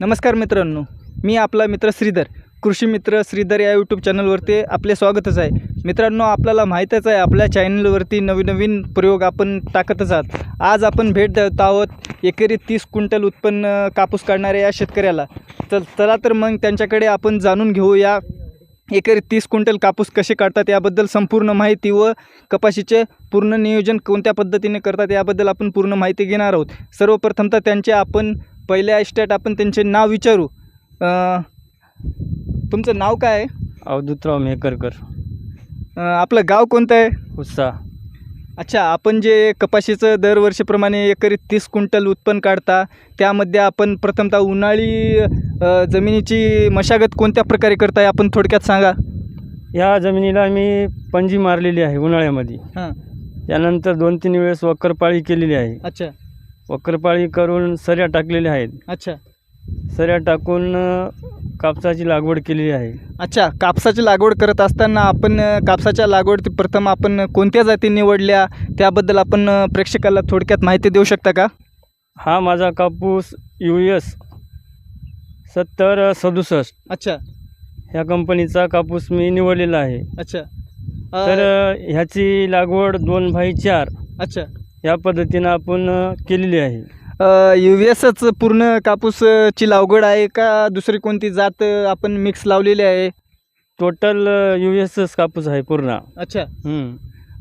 नमस्कार मित्रांनो मी आपला मित्र श्रीधर कृषी मित्र श्रीधर या यूट्यूब चॅनलवरती आपले स्वागतच आहे. मित्रांनो आपल्याला माहीतच आहे आपल्या चॅनलवरती नवीन नवीन प्रयोग आपण टाकतच आहात. आज आपण भेट देत आहोत एकेरी तीस क्विंटल उत्पन्न कापूस काढणाऱ्या या शेतकऱ्याला. चल चला तर मग त्यांच्याकडे आपण जाणून घेऊ या एकरी तीस क्विंटल कापूस कसे काढतात याबद्दल संपूर्ण माहिती व कपाशीचे पूर्ण नियोजन कोणत्या पद्धतीने करतात याबद्दल आपण पूर्ण माहिती घेणार आहोत. सर्वप्रथमतः त्यांचे आपण पहिल्या स्टेट आपण त्यांचे नाव विचारू. अं, तुमचं नाव काय आहे? अवधूतराव मेहकरकर अं, आपलं गाव कोणतं आहे? उत्साह अच्छा आपण जे कपाशीचं दरवर्षीप्रमाणे एकरी तीस क्विंटल उत्पन्न काढता त्यामध्ये आपण प्रथमतः उन्हाळी अं, जमिनीची मशागत कोणत्या प्रकारे करताय आपण थोडक्यात सांगा. या जमिनीला मी पंजी मारलेली आहे उन्हाळ्यामध्ये. हां. त्यानंतर दोन तीन वेळेस वक्करपाळी केलेली आहे. अच्छा. वक्करपाळी करून सऱ्या टाकलेल्या आहेत. अच्छा. सऱ्या टाकून अ, कापसाची लागवड केलेली आहे. अच्छा कापसाची लागवड करत असताना आपण अ, कापसाच्या लागवड प्रथम आपण कोणत्या जाती निवडल्या? त्याबद्दल आपण अ, प्रेक्षकाला थोडक्यात माहिती देऊ शकता का? हा माझा कापूस यू एस सत्तर सदुसष्ट अच्छा. ह्या कंपनीचा कापूस मी निवडलेला आहे. अच्छा. तर अ, ह्याची लागवड दोन बाय चार अच्छा. या पद्धतीनं आपण केलेली आहे. यू एसच पूर्ण कापूस अ, ची लागवड आहे का दुसरी कोणती जात आपण मिक्स लावलेली आहे? टोटल यू एसच कापूस आहे पूर्ण. अच्छा.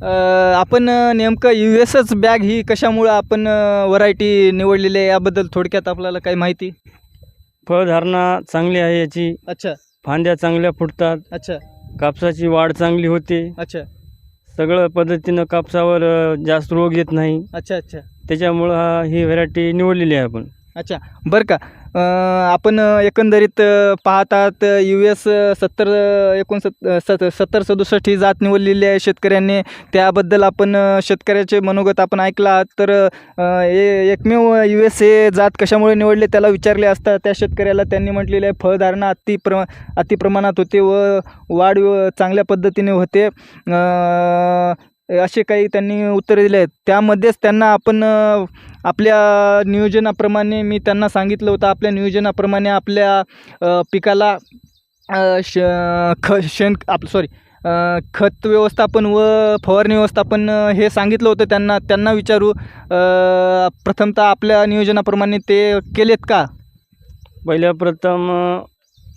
अ, आपण नेमकं यू एसच बॅग ही कशामुळं आपण व्हरायटी निवडलेली आहे? याबद्दल थोडक्यात आपल्याला काही माहिती? फळधारणा चांगली आहे याची. अच्छा. फांद्या चांगल्या फुटतात. अच्छा. कापसाची वाढ चांगली होते. अच्छा. सगळं पद्धतीनं कापसावर जास्त रोग येत नाही. अच्छा अच्छा. त्याच्यामुळं हा ही व्हरायटी निवडलेली आहे आपण. अच्छा बरं का. आपण एकंदरीत पाहतात यू एस सत्तर एकोणसत् सत सत्तर सदुसष्ट ही जात निवडलेली आहे शेतकऱ्यांनी. त्याबद्दल आपण शेतकऱ्याचे मनोगत आपण ऐकला आहात. तर ए- एकमेव यू एस हे जात कशामुळे निवडले त्याला विचारले असता त्या शेतकऱ्याला त्यांनी म्हटलेले आहे फळधारणा अति प्र अति प्रमाणात होते व वाढ चांगल्या पद्धतीने होते. असे काही त्यांनी उत्तरे दिले आहेत. त्यामध्येच त्यांना आपण आपल्या नियोजनाप्रमाणे मी त्यांना सांगितलं होतं आपल्या नियोजनाप्रमाणे आपल्या पिकाला श ख शेण आप सॉरी खत व्यवस्थापन व फवारणी व्यवस्थापन हे सांगितलं होतं त्यांना. त्यांना विचारू प्रथमतः आपल्या नियोजनाप्रमाणे ते केलेत का? पहिल्या प्रथम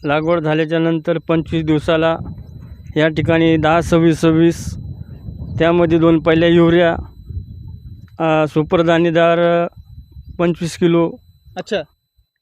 लागवड झाल्याच्यानंतर पंचवीस दिवसाला या ठिकाणी दहा सव्वीस सव्वीस त्यामध्ये दोन पहिल्या युरिया सुपरदाणेदार सुपर दाणेदार पंचवीस किलो. अच्छा.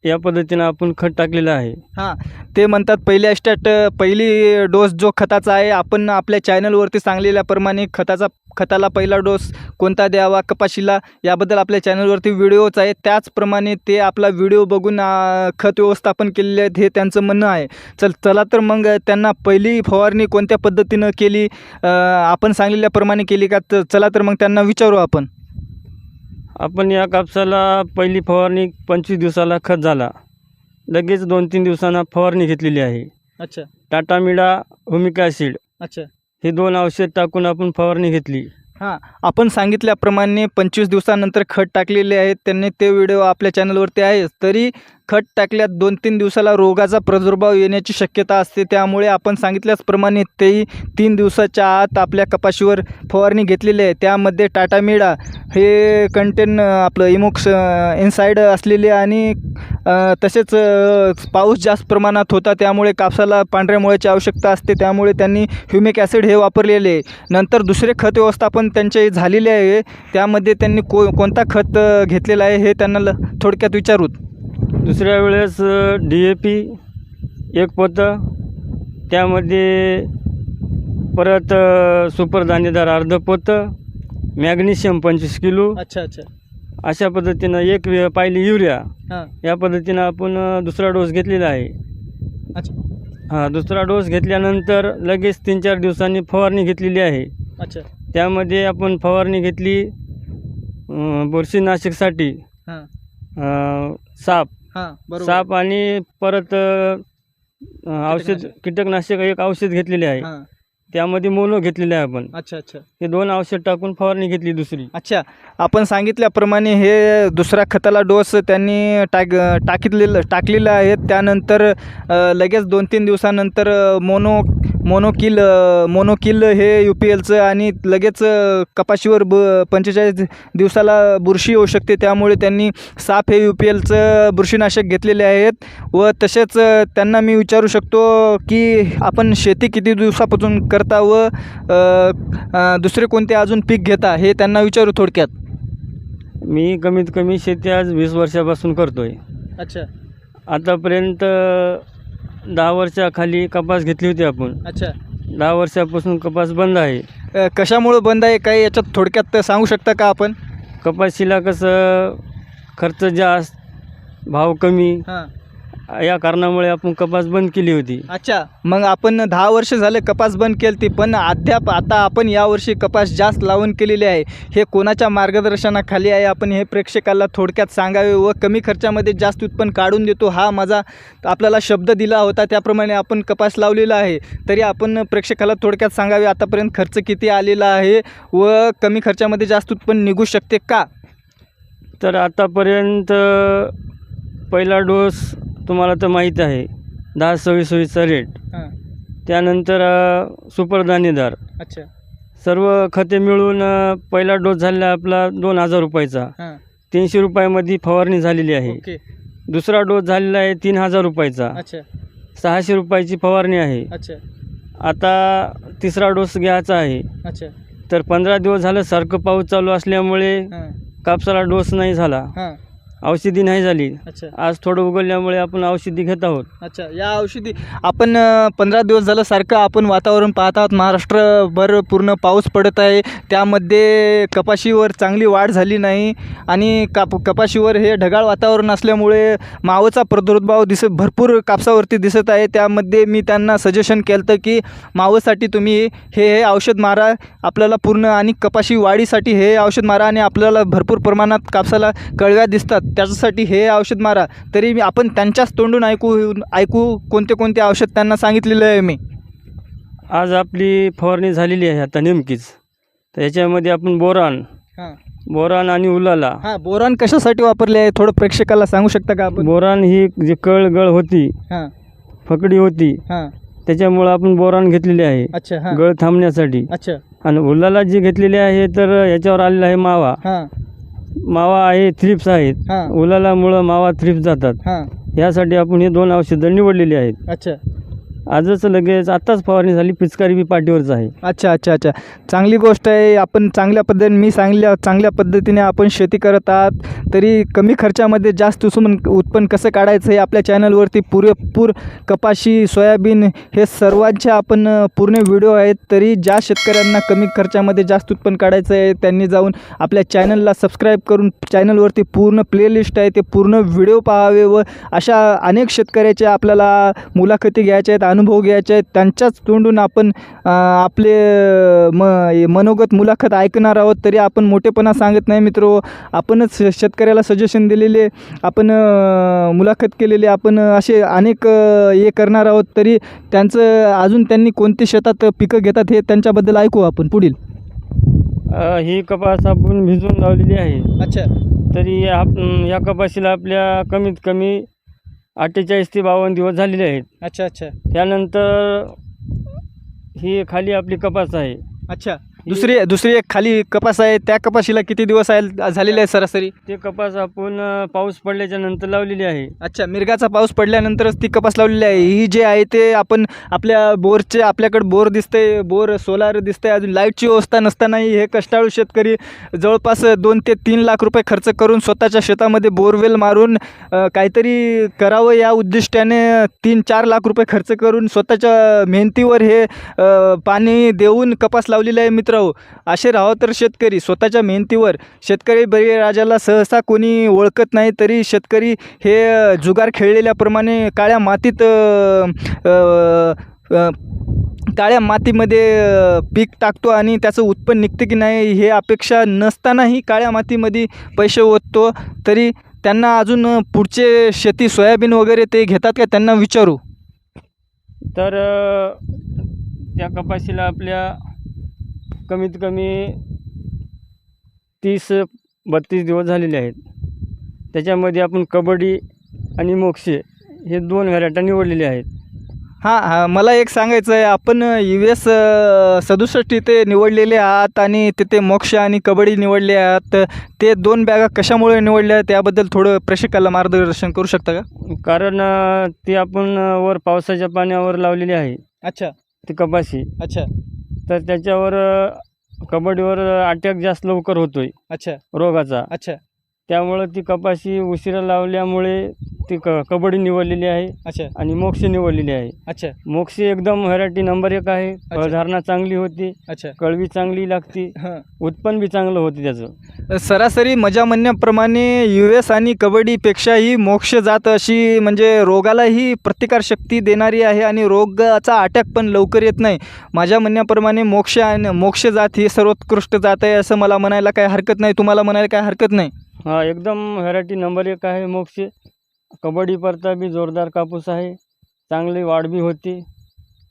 या पद्धतीनं आपण खत टाकलेलं आहे. हां ते म्हणतात पहिल्या स्टार्ट पहिली डोस जो खताचा आहे आपण आपल्या चॅनलवरती सांगलेल्याप्रमाणे खताचा खताला पहिला डोस कोणता द्यावा कपाशीला याबद्दल आपल्या चॅनलवरती व्हिडिओच आहे त्याचप्रमाणे ते आपला व्हिडिओ बघून आ, खत व्यवस्थापन केलेले आहेत हे त्यांचं म्हणणं आहे. चल चला तर मग त्यांना पहिली फवारणी कोणत्या पद्धतीनं केली अ, आपण सांगलेल्याप्रमाणे केली का? तर चला तर मग त्यांना विचारू आपण. आपण या कापसाला पहिली फवारणी पंचवीस दिवसाला खत झाला. लगेच दोन तीन दिवसांना फवारणी घेतलेली आहे. अच्छा. टाटा मिडा होमिक ॲसिड अच्छा. हे दोन औषध टाकून आपण फवारणी घेतली. हां आपण सांगितल्याप्रमाणे पंचवीस दिवसानंतर खत टाकलेले आहेत. त्यांनी ते व्हिडिओ आपल्या चॅनलवरती आहेच तरी खत टाकल्यात दोन तीन दिवसाला रोगाचा प्रादुर्भाव येण्याची शक्यता असते. त्यामुळे आपण सांगितल्याचप्रमाणे तेही तीन दिवसाच्या आत आपल्या कपाशीवर फवारणी घेतलेली आहे. त्यामध्ये टाटा मिडा हे कंटेन आपलं इमोक्स इनसाईड असलेले आणि तसेच पाऊस जास्त प्रमाणात होता. त्यामुळे कापसाला पांढऱ्या मुळ्याची आवश्यकता असते. त्यामुळे त्यांनी ह्युमिक ॲसिड हे वापरलेले आहे. नंतर दुसरे खत व्यवस्थापन त्यांचे झालेले आहे. त्यामध्ये त्यांनी को कोणता खत घेतलेला आहे हे त्यांना ल थोडक्यात विचारूत दुसऱ्या वेळेस डी ए पी एक पोतं त्यामध्ये परत सुपर दाणेदार अर्ध पोतं मॅग्नेशियम पंचवीस किलो. अच्छा अच्छा. अशा पद्धतीनं एक वे- पाहिली युरिया. हां. या पद्धतीनं आपण दुसरा डोस घेतलेला आहे. अच्छा. हां दुसरा डोस घेतल्यानंतर लगेच तीन चार दिवसांनी फवारणी घेतलेली आहे. अच्छा. त्यामध्ये आपण फवारणी घेतली अ, बुरशीनाशकसाठी. हां. अ, साप. हां बरोबर. साप आणि परत अ, औषध कीटकनाशक एक औषध घेतलेले आहे. हां. त्यामध्ये मोनो घेतलेले आहे आपण. अच्छा अच्छा. हे दोन औषध टाकून फवारणी घेतली दुसरी. अच्छा आपण सांगितल्याप्रमाणे हे दुसऱ्या खताला डोस त्यांनी टाक टाकितलेलं टाकलेलं आहे. त्यानंतर अ, लगेच दोन तीन दिवसानंतर मोनो मोनोकिल मोनोकिल हे यू पी एलचं आणि लगेच कपाशीवर ब पंचेचाळीस दिवसाला बुरशी येऊ शकते. त्यामुळे त्यांनी साप हे यू पी एलचं बुरशीनाशक घेतलेले आहेत व तसेच त्यांना मी विचारू शकतो की आपण शेती किती दिवसापासून करता व दुसरे कोणते अजून पीक घेता हे त्यांना विचारू थोडक्यात. मी कमीत कमी शेती आज वीस वर्षापासून करतो आहे अच्छा. आतापर्यंत दहा वर्षाखाली कपास घेतली होती आपण. अच्छा. दहा वर्षापासून कपास बंद आहे. अ, कशामुळं बंद आहे? काही याच्यात थोडक्यात सांगू शकता का आपण? कपाशीला कसं खर्च जास्त भाव कमी हां. या कारणामुळे आपण कपास बंद केली होती. अच्छा मग आपण दहा वर्ष झाले कपास बंद केली ती पण अद्याप आता आपण यावर्षी कपास जास्त लावून केलेली आहे. हे कोणाच्या मार्गदर्शनाखाली आहे? आपण हे प्रेक्षकाला थोडक्यात सांगावे व कमी खर्चामध्ये जास्त उत्पन्न काढून देतो. हा माझा आपल्याला शब्द दिला होता त्याप्रमाणे आपण कपास लावलेला आहे. तरी आपण प्रेक्षकाला थोडक्यात सांगावे आतापर्यंत खर्च किती आलेला आहे व कमी खर्चामध्ये जास्त उत्पन्न निघू शकते का? तर आतापर्यंत पहिला डोस तुम्हाला तर माहीत आहे दहा सव्वीस सव्वीसचा रेट. हां. त्यानंतर अ, सुपर दाणेदार अच्छा. सर्व खते मिळून अ, पहिला डोस झालेला आपला दोन हजार रुपयाचा. हां. तीनशे रुपयामध्ये फवारणी झालेली आहे. ओके. दुसरा डोस झालेला आहे तीन हजार रुपयाचा. अच्छा. सहाशे रुपयाची फवारणी आहे. अच्छा. आता तिसरा डोस घ्यायचा आहे. अच्छा. तर पंधरा दिवस झालं सारखं पाऊस चालू असल्यामुळे हां. कापसाला डोस नाही झाला. हां. औषधी नाही झाली. अच्छा. आज थोडं उघडल्यामुळे आपण औषधी घेत आहोत. अच्छा या औषधी आपण पंधरा दिवस झालं सारखं आपण वातावरण पाहत आहोत. महाराष्ट्रभर पूर्ण पाऊस पडत आहे. त्यामध्ये कपाशीवर चांगली वाढ झाली नाही. आणि काप कपाशीवर हे ढगाळ वातावरण असल्यामुळे मावचा प्रादुर्भाव दिसत भरपूर कापसावरती दिसत आहे. त्यामध्ये मी त्यांना सजेशन केलं होतं की मावसाठी तुम्ही हे हे औषध मारा. आपल्याला पूर्ण आणि कपाशी वाढीसाठी हे औषध मारा आणि आपल्याला भरपूर प्रमाणात कापसाला कळव्या दिसतात. त्याच्यासाठी हे औषध मारा. तरी मी आपण त्यांच्याच तोंडून ऐकू ऐकू कोणते कोणते औषध त्यांना सांगितलेलं आहे मी. आज आपली फवारणी झालेली आहे आता नेमकीच. तर याच्यामध्ये आपण बोरान हां. बोरान आणि उलाला. हां बोरान कशासाठी वापरले आहे थोडं प्रेक्षकाला सांगू शकता का आपण? बोरान ही जी कळ गळ होती हां. फकडी होती हां. त्याच्यामुळं आपण बोरान घेतलेली आहे. अच्छा हां. गळ थांबण्यासाठी. अच्छा. आणि उलाला जी घेतलेली आहे तर याच्यावर आलेला आहे मावा. हां. मावा आहे थ्रिप्स आहेत. हां. उलालामुळं मावा थ्रिप्स जातात. हां. यासाठी आपण हे दोन औषधं निवडलेली आहेत. अच्छा. आजच लगेच आत्ताच फवारणी झाली पिचकारी बी पाठीवरच आहे. अच्छा अच्छा अच्छा. चांगली गोष्ट आहे आपण चांगल्या पद्धतीने मी सांगल्या चांगल्या पद्धतीने आपण शेती करत आहात तरी कमी खर्चामध्ये जास्त उसमन उत्पन्न कसं काढायचं हे आपल्या चॅनलवरती पुरेपूर कपाशी सोयाबीन हे सर्वांचे आपण पूर्ण व्हिडिओ आहेत तरी ज्या शेतकऱ्यांना कमी खर्चामध्ये जास्त उत्पन्न काढायचं आहे त्यांनी जाऊन आपल्या चॅनलला सबस्क्राईब करून चॅनलवरती पूर्ण प्लेलिस्ट आहे ते पूर्ण व्हिडिओ पाहावे व अशा अनेक शेतकऱ्याच्या आपल्याला मुलाखती घ्यायच्या आहेत. अनुभव घ्यायचे आहेत. त्यांच्याच तोंडून आपण आपले म मनोगत मुलाखत ऐकणार आहोत. तरी आपण मोठेपणा सांगत नाही मित्र. आपणच शेतकऱ्याला सजेशन दिलेले आपण मुलाखत केलेली आपण असे अनेक हे करणार आहोत. तरी त्यांचं अजून त्यांनी कोणती शेतात पिकं घेतात हे त्यांच्याबद्दल ऐकू आपण पुढील. ही कपास आपण भिजवून लावलेली आहे. अच्छा. तरी आप या कपाशीला आपल्या कमीत कमी अठ्ठेचाळीस ते बावन्न दिवस झालेले आहेत. अच्छा अच्छा. त्यानंतर ही खाली आपली कपास आहे. अच्छा. दुसरी दुसरी एक खाली कपास आहे. त्या कपाशीला किती दिवस आहे झालेले आहे सरासरी? ते कपास आपण अ, पाऊस पडल्याच्या नंतर लावलेली आहे. अच्छा मिरगाचा पाऊस पडल्यानंतरच ती कपास लावलेली आहे. ही जे आहे ते आपण आपल्या बोरचे आपल्याकडे बोर दिसते बोर सोलार दिसते अजून लाईटची व्यवस्था नसतानाही हे कष्टाळू शेतकरी जवळपास दोन ते तीन लाख रुपये खर्च करून स्वतःच्या शेतामध्ये बोरवेल मारून अ, काहीतरी करावं या उद्दिष्टाने तीन चार लाख रुपये खर्च करून स्वतःच्या मेहनतीवर हे अ, पाणी देऊन कपास लावलेले आहे मित्र. राहू. असे राहावं तर शेतकरी. स्वतःच्या मेहनतीवर. शेतकरी बळीराजाला सहसा कोणी ओळखत नाही तरी शेतकरी हे जुगार खेळलेल्याप्रमाणे काळ्या मातीत काळ्या मातीमध्ये पीक टाकतो आणि त्याचं उत्पन्न निघते की नाही हे अपेक्षा नसतानाही काळ्या मातीमध्ये पैसे ओततो. तरी त्यांना अजून पुढचे शेती सोयाबीन वगैरे ते घेतात का त्यांना विचारू? तर त्या कपाशीला आपल्या कमीत कमी तीस बत्तीस दिवस झालेले आहेत. त्याच्यामध्ये आपण कबड्डी आणि मोक्षे हे दोन व्हरायट्या निवडलेल्या आहेत. हां हां मला एक सांगायचं आहे आपण यू एस सदुसष्ट इथे निवडलेले आहात आणि तिथे मोक्ष आणि कबड्डी निवडले आहात. ते दोन बॅगा कशामुळे निवडल्या त्याबद्दल थोडं प्रेक्षकाला मार्गदर्शन करू शकता का? कारण ती आपण वर पावसाच्या पाण्यावर लावलेली आहे. अच्छा. ती कपाशी. अच्छा. तर त्याच्यावर कबड्डीवर अटॅक जास्त लवकर होतोय. अच्छा. रोगाचा. अच्छा. त्यामुळं ती कपाशी उशिरा लावल्यामुळे ती क कबड्डी निवडलेली आहे. अच्छा. आणि मोक्ष निवडलेली आहे. अच्छा. मोक्षी एकदम व्हरायटी नंबर एक आहे. फळधारणा चांगली होती. अच्छा. कळवी चांगली लागती. हां. उत्पन्न बी चांगलं होतं त्याचं. सरासरी मजा म्हणण्याप्रमाणे यू एस आणि कबड्डीपेक्षाही मोक्ष जात अशी म्हणजे रोगालाही प्रतिकारशक्ती देणारी आहे आणि रोगाचा अटॅक पण लवकर येत नाही. माझ्या म्हणण्याप्रमाणे मोक्ष आणि मोक्ष जात ही सर्वोत्कृष्ट जात आहे असं मला म्हणायला काही हरकत नाही. तुम्हाला म्हणायला काही हरकत नाही? हा एकदम व्हरायटी नंबर एक आहे मोक्षी. कबड्डी परता बी जोरदार कापूस आहे. चांगली वाढ बी होती.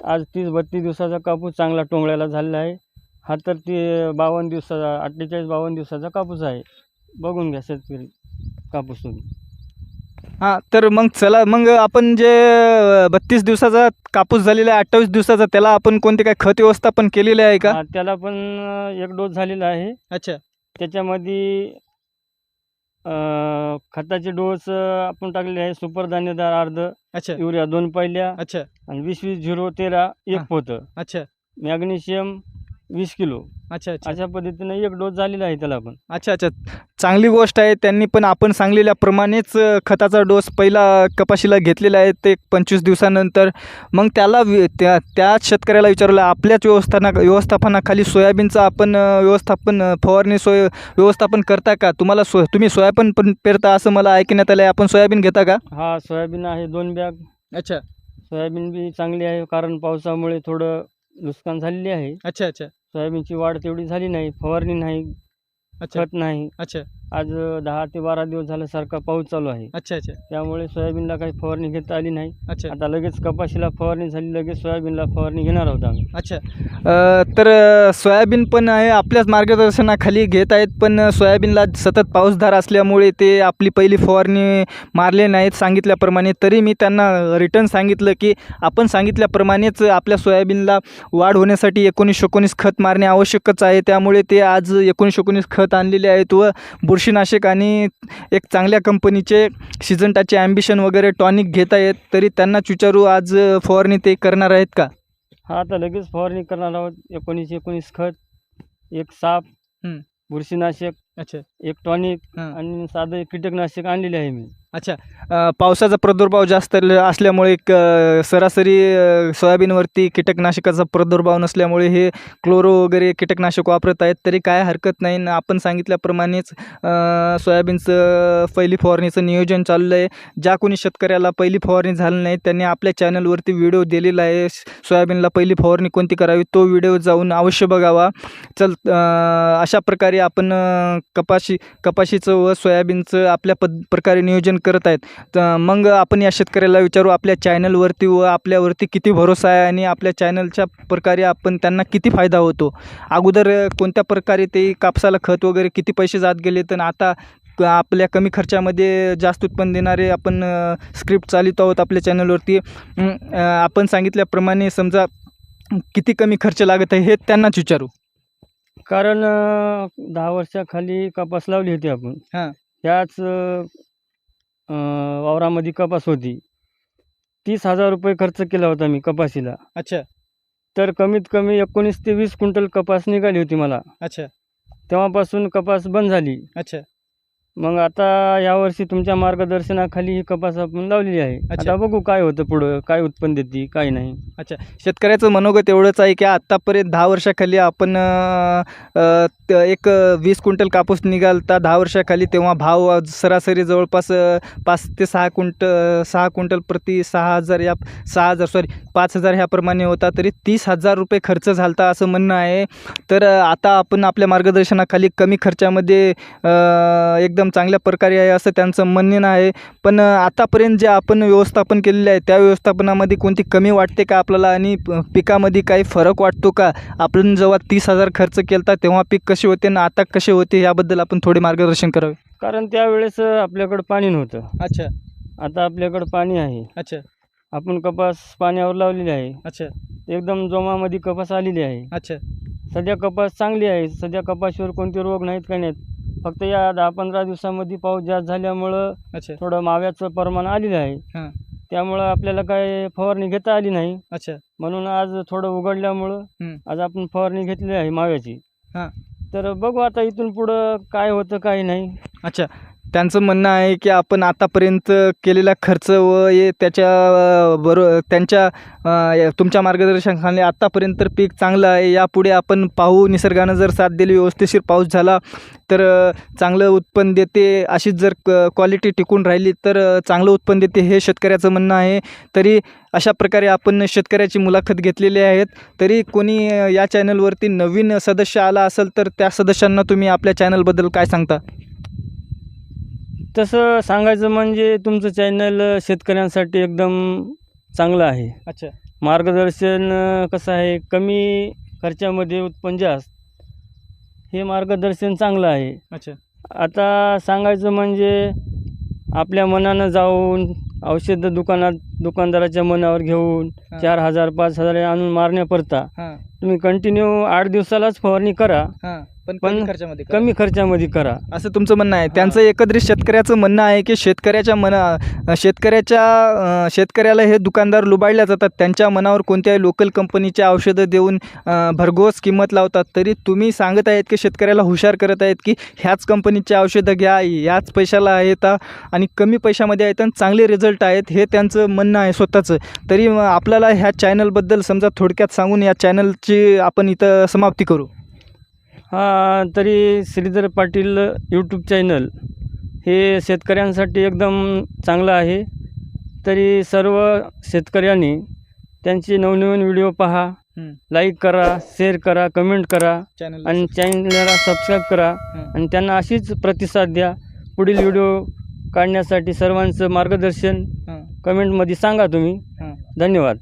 आज तीस बत्तीस दिवसाचा कापूस चांगला टोंगळ्याला झालेला आहे. हा तर ते बावन्न दिवसाचा अठ्ठेचाळीस बावन्न दिवसाचा कापूस आहे. बघून घ्या शेतकरी कापूस तुम्ही हां तर मग चला मग आपण जे बत्तीस दिवसाचा कापूस झालेला आहे अठ्ठावीस दिवसाचा त्याला आपण कोणते काय खत व्यवस्थापन केलेले आहे का? हा, त्याला पण एक डोस झालेला आहे. अच्छा. त्याच्यामध्ये खताचे डोस आपण टाकलेले आहे. सुपर धान्यदार अर्ध अच्छा. युरिया दोन पहिल्या. अच्छा. आणि वीस वीस झिरो तेरा एक. पोतं. अच्छा. मॅग्नेशियम वीस किलो. अच्छा अच्छा. अशा पद्धतीने एक डोस झालेला आहे त्याला पण. अच्छा अच्छा. चांगली गोष्ट आहे. त्यांनी पण आपण सांगलेल्याप्रमाणेच खताचा डोस पहिला कपाशीला घेतलेला आहे. ते पंचवीस दिवसानंतर. मग त्याला त्या त्याच शेतकऱ्याला विचारलं आपल्याच व्यवस्थाना व्यवस्थापनाखाली सोयाबीनचं आपण व्यवस्थापन फवारणी सोय व्यवस्थापन करता का? तुम्हाला सो तुम्ही सोयाबीन पण पेरता असं मला ऐकण्यात आलं आहे आपण सोयाबीन घेता का? हा सोयाबीन आहे दोन बॅग. अच्छा. सोयाबीन बी चांगली आहे कारण पावसामुळे थोडं नुकसान झालेली आहे. अच्छा अच्छा. सोयाबीनची वाढ तेवढी झाली नाही फवारणी नाही अच्छा. खत नाही. अच्छा. आज दहा ते बारा दिवस झालं सारखा पाऊस चालू आहे. अच्छा अच्छा. त्यामुळे सोयाबीनला काही फवारणी घेता आली नाही. अच्छा. आता लगेच कपाशीला फवारणी झाली लगेच सोयाबीनला फवारणी घेणार आहोत आम्ही. अच्छा. अ, तर अ, सोयाबीन पण आहे आपल्याच मार्गदर्शनाखाली घेत आहेत पण सोयाबीनला सतत पाऊसधार असल्यामुळे ते आपली पहिली फवारणी मारले नाहीत सांगितल्याप्रमाणे. तरी मी त्यांना रिटर्न सांगितलं की आपण सांगितल्याप्रमाणेच आपल्या सोयाबीनला वाढ होण्यासाठी एकोणीस एकोणीस खत मारणे आवश्यकच आहे. त्यामुळे ते आज एकोणीस एकोणीस खत आणलेले आहेत व बुरशीनाशक आणि एक चांगल्या कंपनीचे सिजंटाचे ॲम्बिशन वगैरे टॉनिक घेत आहेत तरी त्यांनाच विचारू आज फवारणी ते करणार आहेत का? हा आता लगेच फवारणी करणार आहोत. एकोणीस एकोणीस खत एक साप. बुरशीनाशक अच्छा. एक टॉनिक हां. आणि साधं कीटकनाशक आणलेले आहे मी. अच्छा अ, पावसाचा प्रादुर्भाव जास्त ल- असल्यामुळे एक, सरासरी अ, सोयाबीनवरती कीटकनाशकाचा प्रादुर्भाव नसल्यामुळे हे क्लोरो वगैरे कीटकनाशक वापरत आहेत तरी काय हरकत नाही. न आपण सांगितल्याप्रमाणेच अ, सोयाबीनचं पहिली फवारणीचं नियोजन चाललं आहे ज्या कोणी शेतकऱ्याला पहिली फवारणी झाली नाही त्यांनी आपल्या चॅनलवरती व्हिडिओ दिलेला आहे. सोयाबीनला पहिली फवारणी कोणती करावी तो व्हिडिओ जाऊन अवश्य बघावा. चल अ, अशा प्रकारे आपण अ, कपाशी कपाशीचं व सोयाबीनचं आपल्या पद प्रकारे नियोजन करत आहेत. तर मग आपण या शेतकऱ्याला विचारू आपल्या चॅनलवरती व आपल्यावरती किती भरोसा आहे आणि आपल्या चॅनलच्या प्रकारे आपण त्यांना किती फायदा होतो? अगोदर कोणत्या प्रकारे ते कापसाला खत वगैरे किती पैसे जात गेले तर आता आपल्या कमी खर्चामध्ये जास्त उत्पन्न देणारे आपण स्क्रिप्ट चालित आहोत आपल्या चॅनलवरती. आपण सांगितल्याप्रमाणे समजा किती कमी खर्च लागत आहे हे त्यांनाच विचारू. कारण दहा वर्षाखाली कपास लावली होती आपण. हां. त्याच वावरामध्ये कपास होती. तीस हजार रुपये खर्च केला होता मी कपाशीला. अच्छा. तर कमीत कमी एकोणीस ते वीस क्विंटल कपास निघाली होती मला. अच्छा. तेव्हापासून कपास बंद झाली. अच्छा. मग आता यावर्षी तुमच्या मार्गदर्शनाखाली ही कपास आपण लावलेली आहे. अच्छा. आता बघू काय होतं पुढं काय उत्पन्न देते काय नाही. अच्छा. शेतकऱ्याचं मनोगत एवढंच आहे की आत्तापर्यंत दहा वर्षाखाली आपण अ, त- एक अ, वीस क्विंटल कापूस निघालता दहा वर्षाखाली तेव्हा भाव सरासरी जवळपास अ, पाच ते सहा क्विंट सहा क्विंटल प्रति सहा हजार या सहा हजार सॉरी पाच हजार ह्याप्रमाणे होता तरी तीस हजार रुपये खर्च झालता असं म्हणणं आहे. तर अ, आता आपण आपल्या मार्गदर्शनाखाली कमी खर्चामध्ये अ, एकदम एकदम चांगल्या प्रकारे आहे असं त्यांचं म्हणणं आहे. पण आतापर्यंत जे आपण व्यवस्थापन केलेलं आहे त्या व्यवस्थापनामध्ये कोणती कमी वाटते का आपल्याला? आणि पिकामध्ये काही फरक वाटतो का? आपण जेव्हा तीस हजार खर्च केला तेव्हा पीक कसे होते आणि आता कसे होते याबद्दल आपण थोडे मार्गदर्शन करावे. कारण त्यावेळेस आपल्याकडं पाणी नव्हतं. अच्छा. आता आपल्याकडं पाणी आहे. अच्छा. आपण कपास पाण्यावर लावलेली आहे. अच्छा. एकदम जोमामध्ये कपास आलेली आहे. अच्छा. सध्या कपास चांगली आहे. सध्या कपाशीवर कोणते रोग नाहीत काही नाहीत? फक्त या दहा पंधरा दिवसामध्ये पाऊस जास्त झाल्यामुळं अच्छा. थोडं माव्याचं प्रमाण आलेलं आहे. हां. त्यामुळं आपल्याला काय फवारणी घेता आली नाही. अच्छा. म्हणून आज थोडं उघडल्यामुळं. आज आपण फवारणी घेतली आहे माव्याची. हां. तर बघू आता इथून पुढं काय होतं काय नाही. अच्छा. त्यांचं म्हणणं आहे की आपण आतापर्यंत केलेला खर्च व हे त्याच्या बरो त्यांच्या तुमच्या मार्गदर्शनाखाली आत्तापर्यंत तर पीक चांगलं आहे. यापुढे आपण पाहू. निसर्गानं जर साथ दिली व्यवस्थिशीर पाऊस झाला तर चांगलं उत्पन्न देते. अशीच जर क्वालिटी टिकून राहिली तर चांगलं उत्पन्न देते हे शेतकऱ्याचं म्हणणं आहे. तरी अशा प्रकारे आपण शेतकऱ्याची मुलाखत घेतलेली आहेत. तरी कोणी या चॅनलवरती नवीन सदस्य आला असेल तर त्या सदस्यांना तुम्ही आपल्या चॅनलबद्दल काय सांगता? तसं सांगायचं म्हणजे तुमचं चॅनल शेतकऱ्यांसाठी एकदम चांगलं आहे. अच्छा. मार्गदर्शन कसं आहे कमी खर्चामध्ये उत्पन्न जास्त. हे मार्गदर्शन चांगलं आहे. अच्छा. आता सांगायचं म्हणजे आपल्या मनानं जाऊन औषध दुकानात दुकानदाराच्या मनावर घेऊन. चार हजार पाच हजार आणून मारण्याकरता हां. तुम्ही कंटिन्यू आठ दिवसालाच फवारणी करा. पण पण कमी खर्चामध्ये करा. कमी खर्चामध्ये करा. असं तुमचं म्हणणं आहे. त्यांचं एकत्रित शेतकऱ्याचं म्हणणं आहे की शेतकऱ्याच्या मना शेतकऱ्याच्या अं, शेतकऱ्याला हे दुकानदार लुबाडल्या जातात. त्यांच्या मनावर कोणत्याही लोकल कंपनीचे औषधं देऊन अं, भरघोस किंमत लावतात. तरी तुम्ही सांगत आहेत की शेतकऱ्याला हुशार करत आहेत की ह्याच कंपनीचे औषधं घ्या ह्याच पैशाला आहेत आणि कमी पैशामध्ये आहेत आणि चांगले रिझल्ट आहेत हे त्यांचं म्हणणं आहे स्वतःचं. तरी आपल्याला ह्या चॅनलबद्दल समजा थोडक्यात सांगून या चॅनलची आपण इथं समाप्ती करू. हा तरी श्रीधर पाटील यूट्यूब चॅनल हे शेतकऱ्यांसाठी एकदम चांगलं आहे. तरी सर्व शेतकऱ्यांनी त्यांचे नवनवीन व्हिडिओ पहा. लाईक करा शेअर करा कमेंट करा आणि चॅनलला सबस्क्राईब करा आणि त्यांना अशीच प्रतिसाद द्या. पुढील व्हिडिओ काढण्यासाठी सर्वांचं मार्गदर्शन कमेंटमध्ये सांगा तुम्ही. धन्यवाद.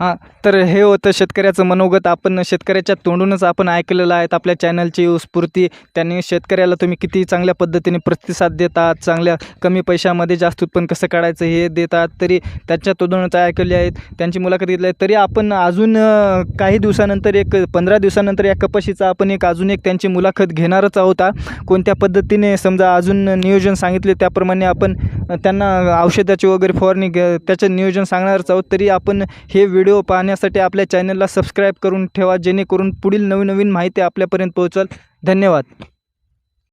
हां तर हे होतं शेतकऱ्याचं मनोगत. आपण शेतकऱ्याच्या तोंडूनच आपण ऐकलेलं आहेत आपल्या चॅनलची स्फूर्ती. त्यांनी शेतकऱ्याला तुम्ही किती चांगल्या पद्धतीने प्रतिसाद देतात चांगल्या कमी पैशामध्ये जास्त उत्पन्न कसं काढायचं हे देतात तरी त्याच्या तोंडूनच ऐकले आहेत. त्यांची मुलाखत घेतली आहे. तरी आपण अजून काही दिवसानंतर एक पंधरा दिवसानंतर या कपाशीचा आपण एक अजून एक त्यांची मुलाखत घेणारच आहोत कोणत्या पद्धतीने समजा अजून नियोजन सांगितले त्याप्रमाणे आपण त्यांना औषधाची वगैरे फवारणी त्याचं नियोजन सांगणारच आहोत. तरी आपण हे व्हिडिओ व्हिडिओ पाहण्यासाठी आपल्या चॅनलला सबस्क्राईब करून ठेवा जेणेकरून पुढील नवीन नवीन माहिती आपल्यापर्यंत पोहोचल. धन्यवाद.